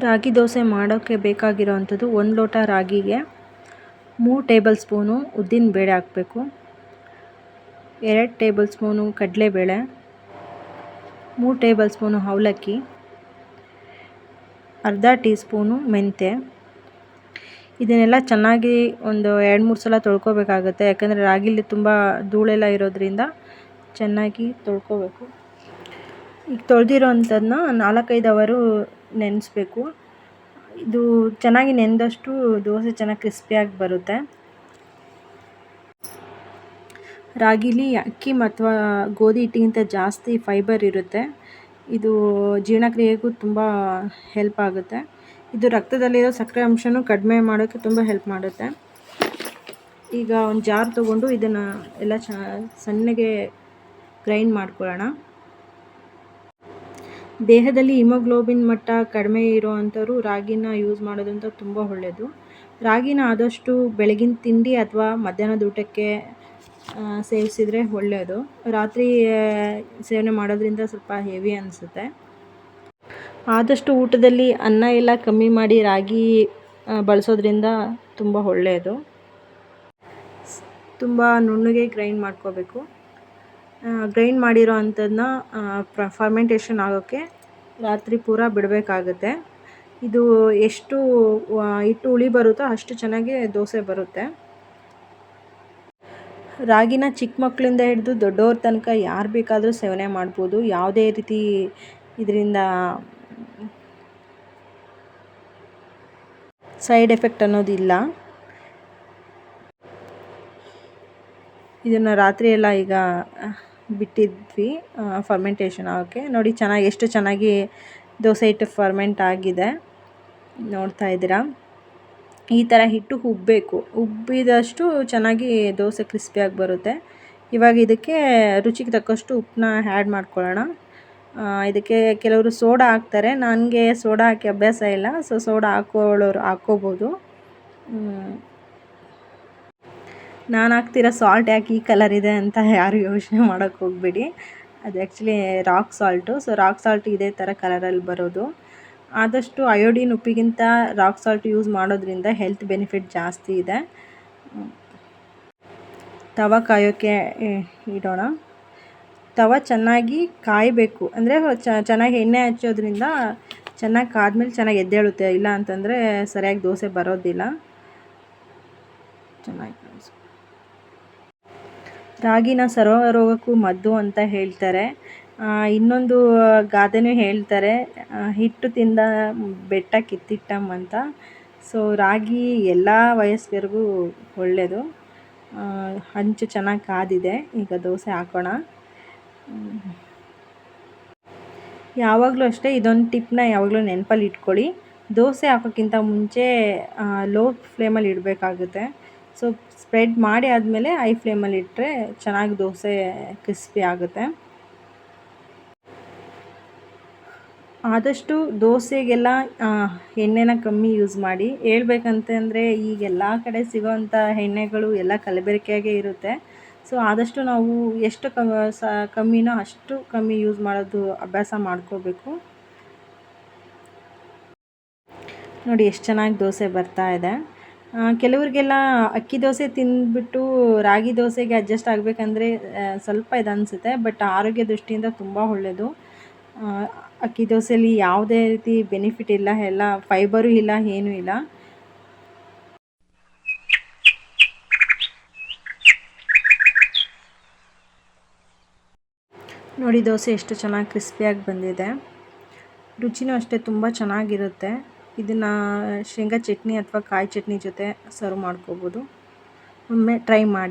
ರಾಗಿ ದೋಸೆ ಮಾಡೋಕ್ಕೆ ಬೇಕಾಗಿರೋ ಅಂಥದ್ದು ಒಂದು ಲೋಟ ರಾಗಿಗೆ ಮೂರು ಟೇಬಲ್ ಸ್ಪೂನು ಉದ್ದಿನ ಬೇಳೆ ಹಾಕಬೇಕು. ಎರಡು ಟೇಬಲ್ ಸ್ಪೂನು ಕಡಲೆಬೇಳೆ, ಮೂರು ಟೇಬಲ್ ಸ್ಪೂನು ಅವಲಕ್ಕಿ, ಅರ್ಧ ಟೀ ಸ್ಪೂನು ಮೆಂತ್ಯ. ಇದನ್ನೆಲ್ಲ ಚೆನ್ನಾಗಿ ಒಂದು ಎರಡು ಮೂರು ಸಲ ತೊಳ್ಕೊಬೇಕಾಗುತ್ತೆ. ಯಾಕಂದರೆ ರಾಗಿಲಿ ತುಂಬ ಧೂಳೆಲ್ಲ ಇರೋದ್ರಿಂದ ಚೆನ್ನಾಗಿ ತೊಳ್ಕೊಬೇಕು. ಈಗ ತೊಳೆದಿರೋ ಅಂಥದ್ದನ್ನ ನಾಲ್ಕೈದು ಅವರು ನೆನೆಸ್ಬೇಕು. ಇದು ಚೆನ್ನಾಗಿ ನೆಂದಷ್ಟು ದೋಸೆ ಚೆನ್ನಾಗಿ ಕ್ರಿಸ್ಪಿಯಾಗಿ ಬರುತ್ತೆ. ರಾಗಿಲಿ ಅಕ್ಕಿ ಅಥವಾ ಗೋಧಿ ಹಿಟ್ಟಿಗಿಂತ ಜಾಸ್ತಿ ಫೈಬರ್ ಇರುತ್ತೆ. ಇದು ಜೀರ್ಣಕ್ರಿಯೆಗೂ ತುಂಬ ಹೆಲ್ಪ್ ಆಗುತ್ತೆ. ಇದು ರಕ್ತದಲ್ಲಿರೋ ಸಕ್ಕರೆ ಅಂಶನೂ ಕಡಿಮೆ ಮಾಡೋಕ್ಕೆ ತುಂಬ ಹೆಲ್ಪ್ ಮಾಡುತ್ತೆ. ಈಗ ಒಂದು ಜಾರ್ ತೊಗೊಂಡು ಇದನ್ನು ಎಲ್ಲ ಚ, ಸಣ್ಣಗೆ ಗ್ರೈಂಡ್ ಮಾಡ್ಕೊಳ್ಳೋಣ. ದೇಹದಲ್ಲಿ ಹಿಮೋಗ್ಲೋಬಿನ್ ಮಟ್ಟ ಕಡಿಮೆ ಇರೋ ರಾಗಿನ ಯೂಸ್ ಮಾಡೋದ್ರಿಂದ ತುಂಬ ಒಳ್ಳೆಯದು ರಾಗಿನ ಆದಷ್ಟು ಬೆಳಗಿನ ತಿಂಡಿ ಅಥವಾ ಮಧ್ಯಾಹ್ನದ ಊಟಕ್ಕೆ ಸೇವಿಸಿದರೆ ಒಳ್ಳೆಯದು ರಾತ್ರಿ ಸೇವನೆ ಮಾಡೋದ್ರಿಂದ ಸ್ವಲ್ಪ ಹೆವಿ ಅನಿಸುತ್ತೆ. ಆದಷ್ಟು ಊಟದಲ್ಲಿ ಅನ್ನ ಎಲ್ಲ ಕಮ್ಮಿ ಮಾಡಿ ರಾಗಿ ಬಳಸೋದ್ರಿಂದ ತುಂಬ ಒಳ್ಳೆಯದು ತುಂಬ ನುಣ್ಣಗೆ ಗ್ರೈಂಡ್ ಮಾಡ್ಕೋಬೇಕು. ಗ್ರೈಂಡ್ ಮಾಡಿರೋ ಅಂಥದ್ದನ್ನ ಫರ್ಮೆಂಟೇಷನ್ ಆಗೋಕ್ಕೆ ರಾತ್ರಿ ಪೂರ ಬಿಡಬೇಕಾಗುತ್ತೆ. ಇದು ಎಷ್ಟು ಹಿಟ್ಟು ಹುಳಿ ಬರುತ್ತೋ ಅಷ್ಟು ಚೆನ್ನಾಗಿ ದೋಸೆ ಬರುತ್ತೆ. ರಾಗಿನ ಚಿಕ್ಕ ಮಕ್ಕಳಿಂದ ಹಿಡಿದು ದೊಡ್ಡವ್ರ ತನಕ ಯಾರು ಬೇಕಾದರೂ ಸೇವನೆ ಮಾಡ್ಬೋದು. ಯಾವುದೇ ರೀತಿ ಇದರಿಂದ ಸೈಡ್ ಎಫೆಕ್ಟ್ ಅನ್ನೋದಿಲ್ಲ. ಇದನ್ನು ರಾತ್ರಿ ಎಲ್ಲ ಈಗ ಬಿಟ್ಟಿದ್ವಿ ಫರ್ಮೆಂಟೇಷನ್ ಆಗೋಕ್ಕೆ. ನೋಡಿ ಚೆನ್ನಾಗಿ, ಎಷ್ಟು ಚೆನ್ನಾಗಿ ದೋಸೆ ಹಿಟ್ಟು ಫರ್ಮೆಂಟ್ ಆಗಿದೆ. ನೋಡ್ತಾ ಇದ್ದೀರಾ? ಈ ಥರ ಹಿಟ್ಟು ಉಬ್ಬಬೇಕು ಉಬ್ಬಿದಷ್ಟು ಚೆನ್ನಾಗಿ ದೋಸೆ ಕ್ರಿಸ್ಪಿಯಾಗಿ ಬರುತ್ತೆ. ಇವಾಗ ಇದಕ್ಕೆ ರುಚಿಗೆ ತಕ್ಕಷ್ಟು ಉಪ್ಪನ್ನ ಆ್ಯಡ್ ಮಾಡ್ಕೊಳ್ಳೋಣ. ಇದಕ್ಕೆ ಕೆಲವರು ಸೋಡಾ ಹಾಕ್ತಾರೆ. ನನಗೆ ಸೋಡಾ ಹಾಕಿ ಅಭ್ಯಾಸ ಇಲ್ಲ. ಸೊ ಸೋಡಾ ಹಾಕೋಳೋರು ಹಾಕ್ಕೋಬೋದು ನಾನು ಹಾಕ್ತಿರೋ ಸಾಲ್ಟ್ ಯಾಕೆ ಈ ಕಲರ್ ಇದೆ ಅಂತ ಯಾರು ಯೋಚನೆ ಮಾಡೋಕ್ಕೆ ಹೋಗಬೇಡಿ. ಅದು actually rock salt so rock salt ಇದೇ ಥರ ಕಲರಲ್ಲಿ ಬರೋದು. ಆದಷ್ಟು ಅಯೋಡಿನ್ ಉಪ್ಪಿಗಿಂತ ರಾಕ್ ಸಾಲ್ಟ್ ಯೂಸ್ ಮಾಡೋದ್ರಿಂದ ಹೆಲ್ತ್ ಬೆನಿಫಿಟ್ ಜಾಸ್ತಿ ಇದೆ. ತವ ಕಾಯೋಕ್ಕೆ ಇಡೋಣ. ತವ ಚೆನ್ನಾಗಿ ಕಾಯಬೇಕು. ಅಂದರೆ ಚೆನ್ನಾಗಿ ಎಣ್ಣೆ ಹಚ್ಚೋದ್ರಿಂದ ಚೆನ್ನಾಗಿ ಕಾದ್ಮೇಲೆ ಚೆನ್ನಾಗಿ ಎದ್ದೇಳುತ್ತೆ. ಇಲ್ಲ ಅಂತಂದರೆ ಸರಿಯಾಗಿ ದೋಸೆ ಬರೋದಿಲ್ಲ. ಚೆನ್ನಾಗಿ ರಾಗಿನ ಸರ್ವರೋಗಕ್ಕೂ ಮದ್ದು ಅಂತ ಹೇಳ್ತಾರೆ. ಇನ್ನೊಂದು ಗಾದೆನೂ ಹೇಳ್ತಾರೆ ಹಿಟ್ಟು ತಿಂದ ಬೆಟ್ಟ ಕಿತ್ತಿಟ್ಟಮ್ ಅಂತ. ಸೊ ರಾಗಿ ಎಲ್ಲ ವಯಸ್ಕರಿಗೂ ಒಳ್ಳೆಯದು ಹಂಚು ಚೆನ್ನಾಗಿ ಕಾದಿದೆ, ಈಗ ದೋಸೆ ಹಾಕೋಣ. ಯಾವಾಗಲೂ ಅಷ್ಟೇ ಇದೊಂದು ಟಿಪ್ನ ಯಾವಾಗಲೂ ನೆನಪಲ್ಲಿ ಇಟ್ಕೊಳ್ಳಿ. ದೋಸೆ ಹಾಕೋಕ್ಕಿಂತ ಮುಂಚೆ ಲೋ ಫ್ಲೇಮಲ್ಲಿ ಇಡಬೇಕಾಗುತ್ತೆ. ಸೊ ಸ್ಪ್ರೆಡ್ ಮಾಡಿ ಆದಮೇಲೆ ಐ ಫ್ಲೇಮಲ್ಲಿ ಇಟ್ಟರೆ ಚೆನ್ನಾಗಿ ದೋಸೆ ಕ್ರಿಸ್ಪಿ ಆಗುತ್ತೆ. ಆದಷ್ಟು ದೋಸೆಗೆಲ್ಲ ಎಣ್ಣೆನ ಕಮ್ಮಿ ಯೂಸ್ ಮಾಡಿ. ಹೇಳ್ಬೇಕಂತಂದರೆ ಈಗ ಎಲ್ಲ ಕಡೆ ಸಿಗೋವಂಥ ಎಣ್ಣೆಗಳು ಎಲ್ಲ ಕಲಬೆರಕೆಯಾಗೆ ಇರುತ್ತೆ. ಸೊ ಆದಷ್ಟು ನಾವು ಎಷ್ಟು ಕಮ್, ಸ, ಕಮ್ಮಿನೋ ಅಷ್ಟು ಕಮ್ಮಿ ಯೂಸ್ ಮಾಡೋದು ಅಭ್ಯಾಸ ಮಾಡ್ಕೋಬೇಕು. ನೋಡಿ, ಎಷ್ಟು ಚೆನ್ನಾಗಿ ದೋಸೆ ಬರ್ತಾ ಇದೆ. ಕೆಲವ್ರಿಗೆಲ್ಲ ಅಕ್ಕಿ ದೋಸೆ ತಿಂದ್ಬಿಟ್ಟು ರಾಗಿ ದೋಸೆಗೆ ಅಡ್ಜಸ್ಟ್ ಆಗಬೇಕಂದ್ರೆ ಸ್ವಲ್ಪ ಇದು ಅನಿಸುತ್ತೆ ಬಟ್ ಆರೋಗ್ಯ ದೃಷ್ಟಿಯಿಂದ ತುಂಬ ಒಳ್ಳೆಯದು ಅಕ್ಕಿ ದೋಸೆಯಲ್ಲಿ ಯಾವುದೇ ರೀತಿ ಬೆನಿಫಿಟ್ ಇಲ್ಲ, ಎಲ್ಲ ಫೈಬರು ಇಲ್ಲ, ಏನೂ ಇಲ್ಲ. ನೋಡಿ, ದೋಸೆ ಎಷ್ಟು ಚೆನ್ನಾಗಿ ಕ್ರಿಸ್ಪಿಯಾಗಿ ಬಂದಿದೆ. ರುಚಿನೂ ಅಷ್ಟೇ ತುಂಬ ಚೆನ್ನಾಗಿರುತ್ತೆ. ಇದನ್ನು ಶೇಂಗಾ ಚಟ್ನಿ ಅಥವಾ ಕಾಯಿ ಚಟ್ನಿ ಜೊತೆ ಸರ್ವ್ ಮಾಡ್ಕೋಬೋದು. ಒಮ್ಮೆ ಟ್ರೈ ಮಾಡಿ.